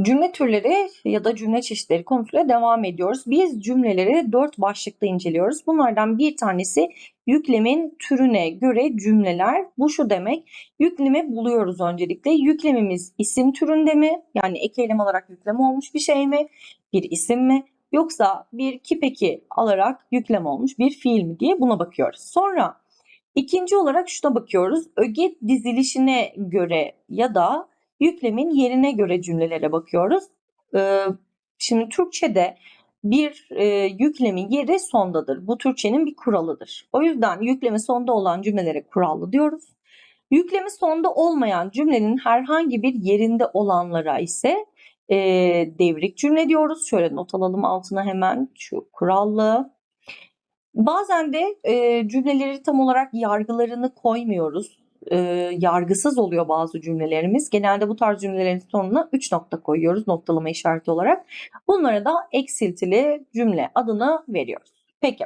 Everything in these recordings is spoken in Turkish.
Cümle türleri ya da cümle çeşitleri konusuyla devam ediyoruz. Biz cümleleri dört başlıkta inceliyoruz. Bunlardan bir tanesi yüklemin türüne göre cümleler. Bu şu demek, yüklemi buluyoruz öncelikle. Yüklemimiz isim türünde mi? Yani ek eylem olarak yüklem olmuş bir şey mi? Bir isim mi? Yoksa bir kipeki alarak yüklem olmuş bir fiil mi diye buna bakıyoruz. Sonra ikinci olarak şuna bakıyoruz. Öge dizilişine göre ya da yüklemin yerine göre cümlelere bakıyoruz. Ee, şimdi Türkçe'de bir e, yüklemin yeri sondadır. Bu Türkçenin bir kuralıdır. O yüzden yüklemi sonda olan cümlelere kurallı diyoruz. Yüklemi sonda olmayan cümlenin herhangi bir yerinde olanlara ise e, devrik cümle diyoruz. Şöyle not alalım altına hemen şu kurallı. Bazen de e, cümleleri tam olarak yargılarını koymuyoruz. E, yargısız oluyor bazı cümlelerimiz. Genelde bu tarz cümlelerin sonuna 3 nokta koyuyoruz noktalama işareti olarak. Bunlara da eksiltili cümle adını veriyoruz. Peki.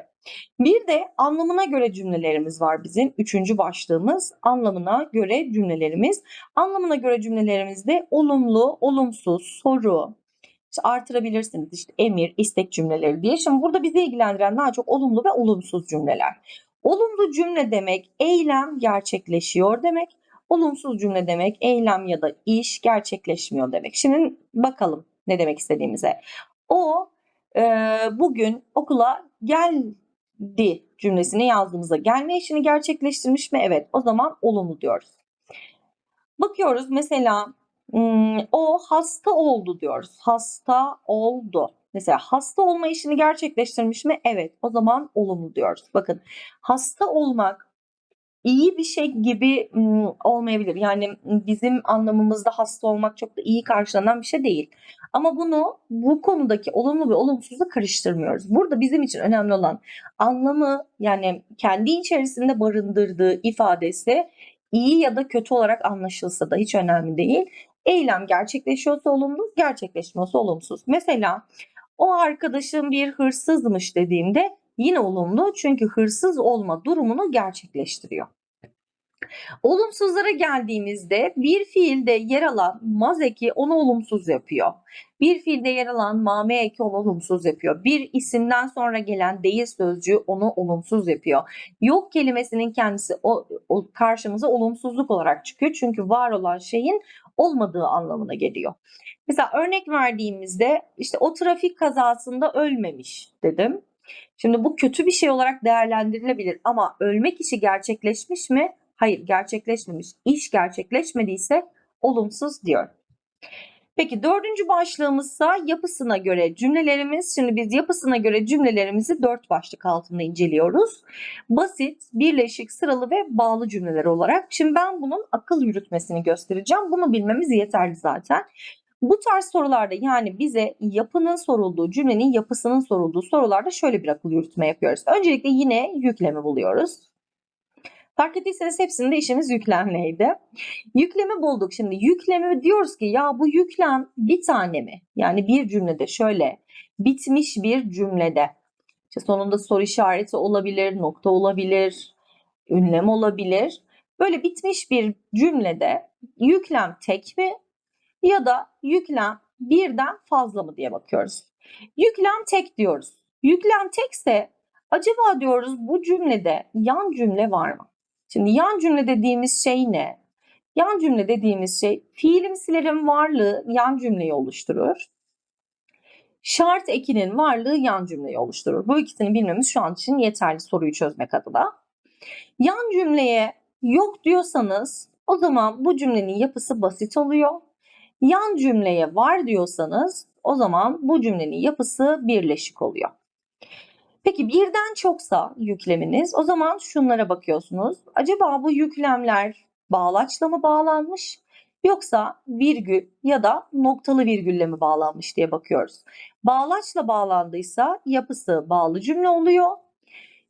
Bir de anlamına göre cümlelerimiz var bizim. Üçüncü başlığımız anlamına göre cümlelerimiz. Anlamına göre cümlelerimizde olumlu, olumsuz, soru, işte artırabilirsiniz işte emir, istek cümleleri diye. Şimdi burada bizi ilgilendiren daha çok olumlu ve olumsuz cümleler. Olumlu cümle demek eylem gerçekleşiyor demek. Olumsuz cümle demek eylem ya da iş gerçekleşmiyor demek. Şimdi bakalım ne demek istediğimize. O e, bugün okula geldi cümlesini yazdığımızda gelme işini gerçekleştirmiş mi? Evet o zaman olumlu diyoruz. Bakıyoruz mesela o hasta oldu diyoruz. Hasta oldu. Mesela hasta olma işini gerçekleştirmiş mi? Evet o zaman olumlu diyoruz. Bakın hasta olmak iyi bir şey gibi olmayabilir. Yani bizim anlamımızda hasta olmak çok da iyi karşılanan bir şey değil. Ama bunu bu konudaki olumlu ve olumsuzu karıştırmıyoruz. Burada bizim için önemli olan anlamı yani kendi içerisinde barındırdığı ifadesi iyi ya da kötü olarak anlaşılsa da hiç önemli değil. Eylem gerçekleşiyorsa olumlu, gerçekleşmiyorsa olumsuz. Mesela o arkadaşım bir hırsızmış dediğimde yine olumlu çünkü hırsız olma durumunu gerçekleştiriyor. Olumsuzlara geldiğimizde bir fiilde yer alan maz eki onu olumsuz yapıyor. Bir fiilde yer alan mame eki onu olumsuz yapıyor. Bir isimden sonra gelen değil sözcüğü onu olumsuz yapıyor. Yok kelimesinin kendisi o, o karşımıza olumsuzluk olarak çıkıyor. Çünkü var olan şeyin olmadığı anlamına geliyor. Mesela örnek verdiğimizde işte o trafik kazasında ölmemiş dedim. Şimdi bu kötü bir şey olarak değerlendirilebilir ama ölmek işi gerçekleşmiş mi? Hayır gerçekleşmemiş. İş gerçekleşmediyse olumsuz diyor. Peki dördüncü başlığımızsa yapısına göre cümlelerimiz. Şimdi biz yapısına göre cümlelerimizi dört başlık altında inceliyoruz. Basit, birleşik, sıralı ve bağlı cümleler olarak. Şimdi ben bunun akıl yürütmesini göstereceğim. Bunu bilmemiz yeterli zaten. Bu tarz sorularda yani bize yapının sorulduğu, cümlenin yapısının sorulduğu sorularda şöyle bir akıl yürütme yapıyoruz. Öncelikle yine yüklemi buluyoruz. Fark ettiyseniz hepsinde işimiz yüklemleydi. Yüklemi bulduk. Şimdi yüklemi diyoruz ki ya bu yüklem bir tane mi? Yani bir cümlede şöyle bitmiş bir cümlede. İşte sonunda soru işareti olabilir, nokta olabilir, ünlem olabilir. Böyle bitmiş bir cümlede yüklem tek mi ya da yüklem birden fazla mı diye bakıyoruz. Yüklem tek diyoruz. Yüklem tekse acaba diyoruz bu cümlede yan cümle var mı? Şimdi yan cümle dediğimiz şey ne? Yan cümle dediğimiz şey fiilimsilerin varlığı yan cümleyi oluşturur. Şart ekinin varlığı yan cümleyi oluşturur. Bu ikisini bilmemiz şu an için yeterli soruyu çözmek adına. Yan cümleye yok diyorsanız o zaman bu cümlenin yapısı basit oluyor. Yan cümleye var diyorsanız o zaman bu cümlenin yapısı birleşik oluyor. Peki birden çoksa yükleminiz o zaman şunlara bakıyorsunuz. Acaba bu yüklemler bağlaçla mı bağlanmış yoksa virgül ya da noktalı virgülle mi bağlanmış diye bakıyoruz. Bağlaçla bağlandıysa yapısı bağlı cümle oluyor.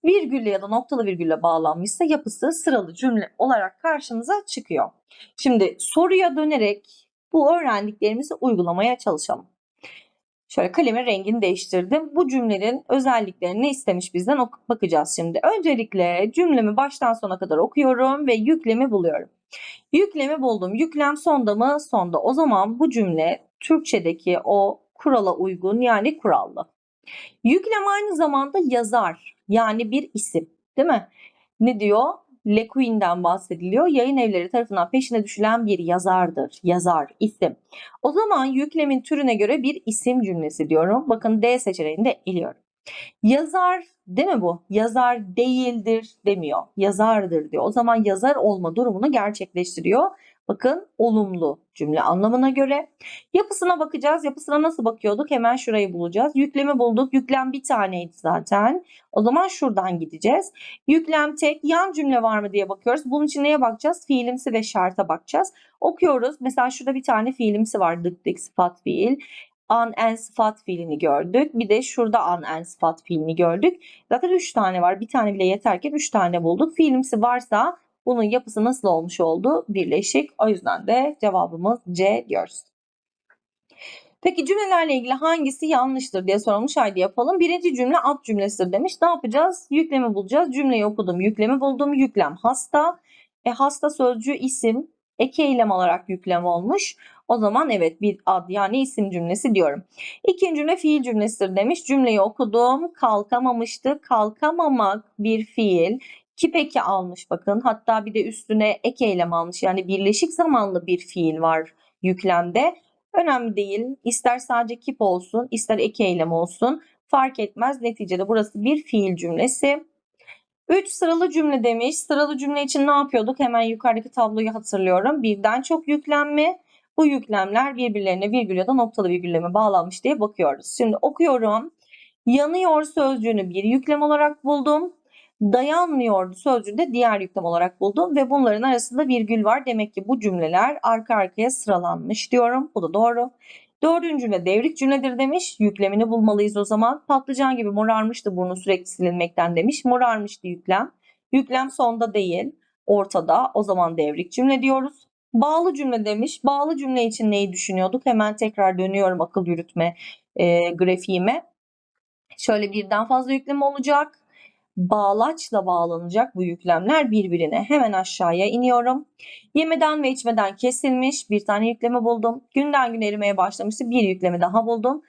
Virgülle ya da noktalı virgülle bağlanmışsa yapısı sıralı cümle olarak karşımıza çıkıyor. Şimdi soruya dönerek bu öğrendiklerimizi uygulamaya çalışalım. Şöyle kalemin rengini değiştirdim. Bu cümlenin özelliklerini ne istemiş bizden bakacağız şimdi. Öncelikle cümlemi baştan sona kadar okuyorum ve yüklemi buluyorum. Yüklemi buldum. Yüklem sonda mı? Sonda. O zaman bu cümle Türkçedeki o kurala uygun yani kurallı. Yüklem aynı zamanda yazar yani bir isim değil mi? Ne diyor? Le Guin'den bahsediliyor. Yayın evleri tarafından peşine düşülen bir yazardır. Yazar, isim. O zaman yüklemin türüne göre bir isim cümlesi diyorum. Bakın D seçeneğini de eliyorum. Yazar değil mi bu? Yazar değildir demiyor. Yazardır diyor. O zaman yazar olma durumunu gerçekleştiriyor. Bakın olumlu cümle anlamına göre. Yapısına bakacağız. Yapısına nasıl bakıyorduk? Hemen şurayı bulacağız. Yüklemi bulduk. Yüklem bir taneydi zaten. O zaman şuradan gideceğiz. Yüklem tek, yan cümle var mı diye bakıyoruz. Bunun için neye bakacağız? Fiilimsi ve şarta bakacağız. Okuyoruz. Mesela şurada bir tane fiilimsi var. Dık dık sıfat fiil. An en sıfat fiilini gördük. Bir de şurada an en sıfat fiilini gördük. Zaten 3 tane var. Bir tane bile yeterken 3 tane bulduk. Fiilimsi varsa bunun yapısı nasıl olmuş oldu? Birleşik. O yüzden de cevabımız C diyoruz. Peki cümlelerle ilgili hangisi yanlıştır diye sorulmuş. Haydi yapalım. Birinci cümle alt cümlesidir demiş. Ne yapacağız? Yüklemi bulacağız. Cümleyi okudum. Yüklemi buldum. Yüklem hasta. E hasta sözcüğü isim. Eki eylem olarak yüklem olmuş. O zaman evet bir ad yani isim cümlesi diyorum. İkinci cümle fiil cümlesidir demiş. Cümleyi okudum. Kalkamamıştı. Kalkamamak bir fiil. Ki peki almış bakın. Hatta bir de üstüne ek eylem almış. Yani birleşik zamanlı bir fiil var yüklemde. Önemli değil. İster sadece kip olsun, ister ek eylem olsun. Fark etmez. Neticede burası bir fiil cümlesi. 3 sıralı cümle demiş. Sıralı cümle için ne yapıyorduk? Hemen yukarıdaki tabloyu hatırlıyorum. Birden çok yüklenme. Bu yüklemler birbirlerine virgül ya da noktalı virgülleme bağlanmış diye bakıyoruz. Şimdi okuyorum. Yanıyor sözcüğünü bir yüklem olarak buldum. Dayanmıyordu sözcüğünü de diğer yüklem olarak buldum ve bunların arasında virgül var. Demek ki bu cümleler arka arkaya sıralanmış diyorum. Bu da doğru. Dördüncü cümle devrik cümledir demiş. Yüklemini bulmalıyız o zaman. Patlıcan gibi morarmıştı burnu sürekli silinmekten demiş. Morarmıştı yüklem. Yüklem sonda değil, ortada. O zaman devrik cümle diyoruz. Bağlı cümle demiş. Bağlı cümle için neyi düşünüyorduk? Hemen tekrar dönüyorum akıl yürütme e, grafiğime. Şöyle birden fazla yüklem olacak. Bağlaçla bağlanacak bu yüklemler birbirine. Hemen aşağıya iniyorum. Yemeden ve içmeden kesilmiş bir tane yükleme buldum. Günden güne erimeye başlamıştı. Bir yükleme daha buldum.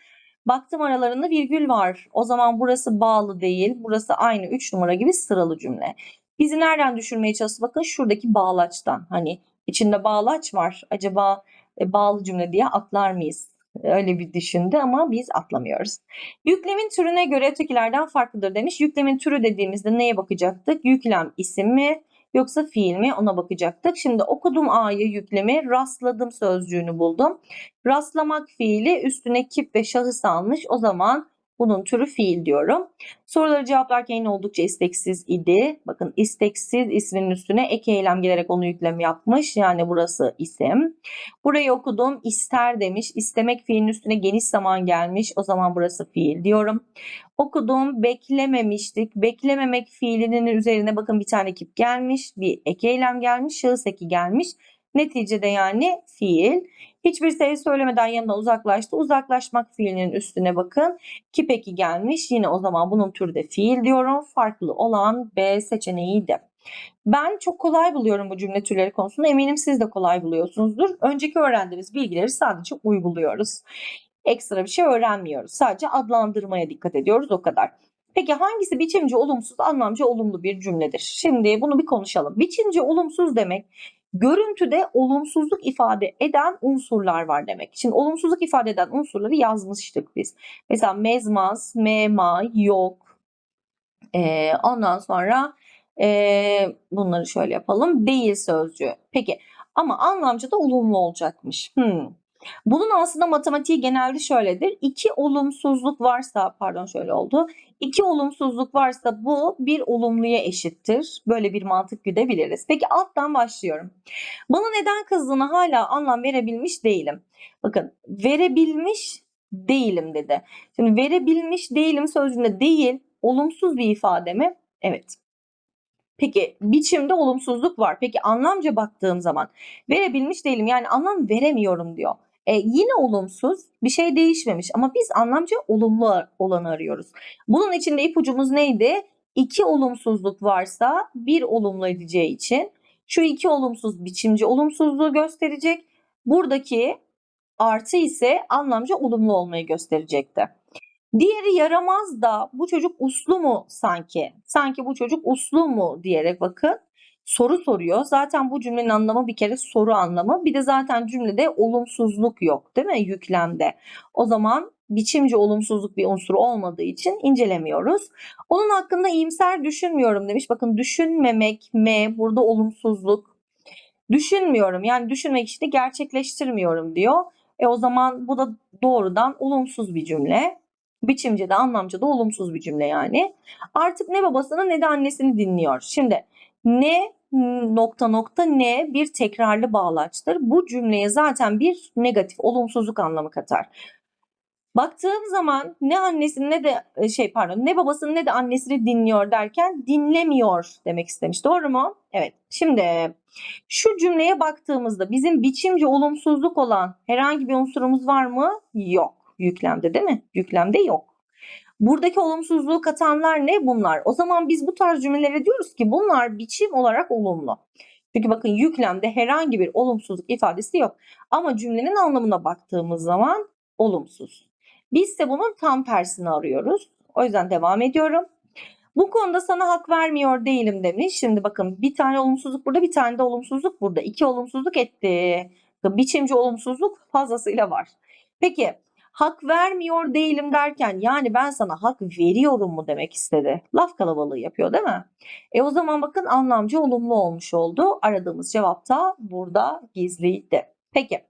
Baktım aralarında virgül var. O zaman burası bağlı değil. Burası aynı 3 numara gibi sıralı cümle. Bizi nereden düşürmeye çalıştı? Bakın şuradaki bağlaçtan. Hani içinde bağlaç var. Acaba e, bağlı cümle diye atlar mıyız? Öyle bir düşündü ama biz atlamıyoruz. Yüklemin türüne göre ötekilerden farklıdır demiş. Yüklemin türü dediğimizde neye bakacaktık? Yüklem isim mi yoksa fiil mi ona bakacaktık. Şimdi okudum A'yı yüklemi rastladım sözcüğünü buldum. Rastlamak fiili üstüne kip ve şahıs almış. O zaman bunun türü fiil diyorum. Soruları cevaplarken yine oldukça isteksiz idi. Bakın isteksiz isminin üstüne ek eylem gelerek onu yüklem yapmış. Yani burası isim. Burayı okudum. ister demiş. İstemek fiilin üstüne geniş zaman gelmiş. O zaman burası fiil diyorum. Okudum. Beklememiştik. Beklememek fiilinin üzerine bakın bir tane kip gelmiş. Bir ek eylem gelmiş. Şahıs eki gelmiş. Neticede yani fiil. Hiçbir şey söylemeden yanına uzaklaştı. Uzaklaşmak fiilinin üstüne bakın. Ki peki gelmiş. Yine o zaman bunun türü de fiil diyorum. Farklı olan B seçeneğiydi. Ben çok kolay buluyorum bu cümle türleri konusunda. Eminim siz de kolay buluyorsunuzdur. Önceki öğrendiğimiz bilgileri sadece uyguluyoruz. Ekstra bir şey öğrenmiyoruz. Sadece adlandırmaya dikkat ediyoruz o kadar. Peki hangisi biçimci olumsuz, anlamcı olumlu bir cümledir? Şimdi bunu bir konuşalım. Biçimci olumsuz demek görüntüde olumsuzluk ifade eden unsurlar var demek. Şimdi olumsuzluk ifade eden unsurları yazmıştık biz. Mesela mezmaz, mema, yok. Ee, ondan sonra e, bunları şöyle yapalım. Değil sözcüğü. Peki ama anlamcı da olumlu olacakmış. Hmm. Bunun aslında matematiği genelde şöyledir. İki olumsuzluk varsa, pardon şöyle oldu. İki olumsuzluk varsa bu bir olumluya eşittir. Böyle bir mantık güdebiliriz. Peki alttan başlıyorum. Bana neden kızdığını hala anlam verebilmiş değilim. Bakın verebilmiş değilim dedi. Şimdi verebilmiş değilim sözcüğünde değil olumsuz bir ifade mi? Evet. Peki biçimde olumsuzluk var. Peki anlamca baktığım zaman verebilmiş değilim yani anlam veremiyorum diyor. E, yine olumsuz bir şey değişmemiş ama biz anlamca olumlu olanı arıyoruz. Bunun içinde ipucumuz neydi? İki olumsuzluk varsa bir olumlu edeceği için şu iki olumsuz biçimci olumsuzluğu gösterecek. Buradaki artı ise anlamca olumlu olmayı gösterecekti. Diğeri yaramaz da bu çocuk uslu mu sanki? Sanki bu çocuk uslu mu diyerek bakın soru soruyor. Zaten bu cümlenin anlamı bir kere soru anlamı. Bir de zaten cümlede olumsuzluk yok değil mi yüklemde? O zaman biçimci olumsuzluk bir unsur olmadığı için incelemiyoruz. Onun hakkında iyimser düşünmüyorum demiş. Bakın düşünmemek M burada olumsuzluk. Düşünmüyorum yani düşünmek işte gerçekleştirmiyorum diyor. E o zaman bu da doğrudan olumsuz bir cümle. Biçimce de anlamca da olumsuz bir cümle yani. Artık ne babasını ne de annesini dinliyor. Şimdi ne nokta nokta ne bir tekrarlı bağlaçtır. Bu cümleye zaten bir negatif olumsuzluk anlamı katar. Baktığım zaman ne annesini ne de e, şey pardon ne babasını ne de annesini dinliyor derken dinlemiyor demek istemiş. Doğru mu? Evet. Şimdi şu cümleye baktığımızda bizim biçimci olumsuzluk olan herhangi bir unsurumuz var mı? Yok. Yüklemde değil mi? Yüklemde yok. Buradaki olumsuzluğu katanlar ne bunlar? O zaman biz bu tarz cümlelere diyoruz ki bunlar biçim olarak olumlu. Çünkü bakın yüklemde herhangi bir olumsuzluk ifadesi yok. Ama cümlenin anlamına baktığımız zaman olumsuz. Biz de bunun tam tersini arıyoruz. O yüzden devam ediyorum. Bu konuda sana hak vermiyor değilim demiş. Şimdi bakın bir tane olumsuzluk burada bir tane de olumsuzluk burada. İki olumsuzluk etti. Biçimci olumsuzluk fazlasıyla var. Peki hak vermiyor değilim derken yani ben sana hak veriyorum mu demek istedi. Laf kalabalığı yapıyor değil mi? E o zaman bakın anlamcı olumlu olmuş oldu. Aradığımız cevap da burada gizliydi. Peki.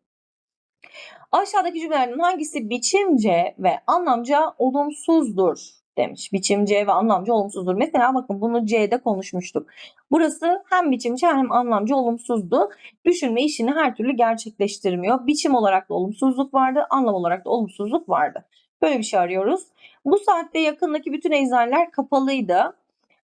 Aşağıdaki cümlelerden hangisi biçimce ve anlamca olumsuzdur demiş. Biçimce ve anlamca olumsuzdur. Mesela bakın bunu C'de konuşmuştuk. Burası hem biçimci hem anlamcı olumsuzdu. Düşünme işini her türlü gerçekleştirmiyor. Biçim olarak da olumsuzluk vardı, anlam olarak da olumsuzluk vardı. Böyle bir şey arıyoruz. Bu saatte yakındaki bütün eczaneler kapalıydı.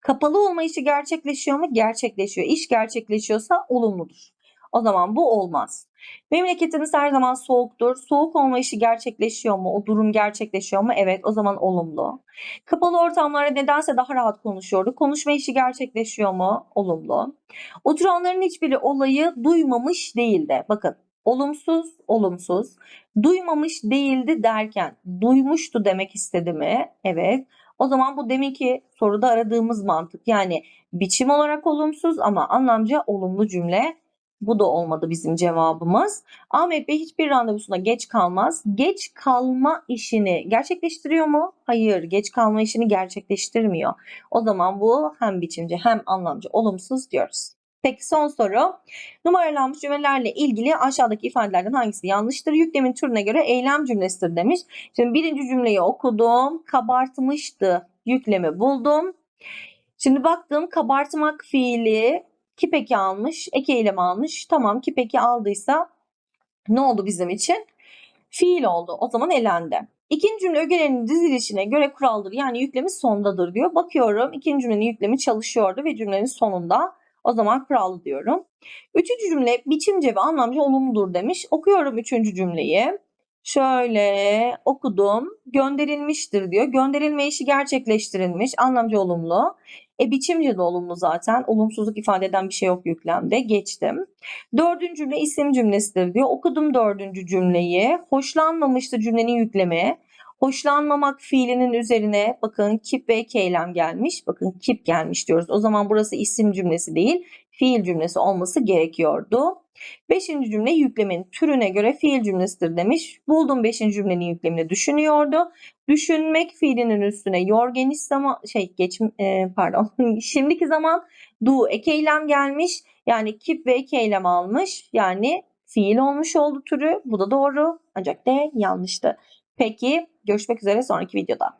Kapalı olma işi gerçekleşiyor mu? Gerçekleşiyor. İş gerçekleşiyorsa olumludur. O zaman bu olmaz. Memleketimiz her zaman soğuktur. Soğuk olma işi gerçekleşiyor mu? O durum gerçekleşiyor mu? Evet o zaman olumlu. Kapalı ortamlarda nedense daha rahat konuşuyordu. Konuşma işi gerçekleşiyor mu? Olumlu. Oturanların hiçbiri olayı duymamış değildi. Bakın olumsuz, olumsuz. Duymamış değildi derken duymuştu demek istedi mi? Evet. O zaman bu demek ki soruda aradığımız mantık. Yani biçim olarak olumsuz ama anlamca olumlu cümle bu da olmadı bizim cevabımız. Ahmet Bey hiçbir randevusuna geç kalmaz. Geç kalma işini gerçekleştiriyor mu? Hayır, geç kalma işini gerçekleştirmiyor. O zaman bu hem biçimci hem anlamcı olumsuz diyoruz. Peki son soru. Numaralanmış cümlelerle ilgili aşağıdaki ifadelerden hangisi yanlıştır? Yüklemin türüne göre eylem cümlesidir demiş. Şimdi birinci cümleyi okudum. Kabartmıştı. Yüklemi buldum. Şimdi baktım kabartmak fiili Kip eki almış, ek eylem almış. Tamam kip eki aldıysa ne oldu bizim için? Fiil oldu. O zaman elendi. İkinci cümle ögelerinin dizilişine göre kuraldır. Yani yüklemi sondadır diyor. Bakıyorum ikinci cümlenin yüklemi çalışıyordu ve cümlenin sonunda. O zaman kurallı diyorum. Üçüncü cümle biçimce ve anlamcı olumludur demiş. Okuyorum üçüncü cümleyi. Şöyle okudum. Gönderilmiştir diyor. Gönderilme işi gerçekleştirilmiş. Anlamcı olumlu. E biçimce de olumlu zaten. Olumsuzluk ifade eden bir şey yok yüklemde. Geçtim. Dördüncü cümle isim cümlesidir diyor. Okudum dördüncü cümleyi. Hoşlanmamıştı cümlenin yüklemi. Hoşlanmamak fiilinin üzerine bakın kip ve keylem gelmiş. Bakın kip gelmiş diyoruz. O zaman burası isim cümlesi değil fiil cümlesi olması gerekiyordu. Beşinci cümle yüklemin türüne göre fiil cümlesidir demiş. Buldum beşinci cümlenin yüklemini düşünüyordu. Düşünmek fiilinin üstüne yor geniş zaman şey geç e, pardon şimdiki zaman do ek eylem gelmiş. Yani keep ve ek eylem almış. Yani fiil olmuş oldu türü. Bu da doğru. Ancak de yanlıştı. Peki görüşmek üzere sonraki videoda.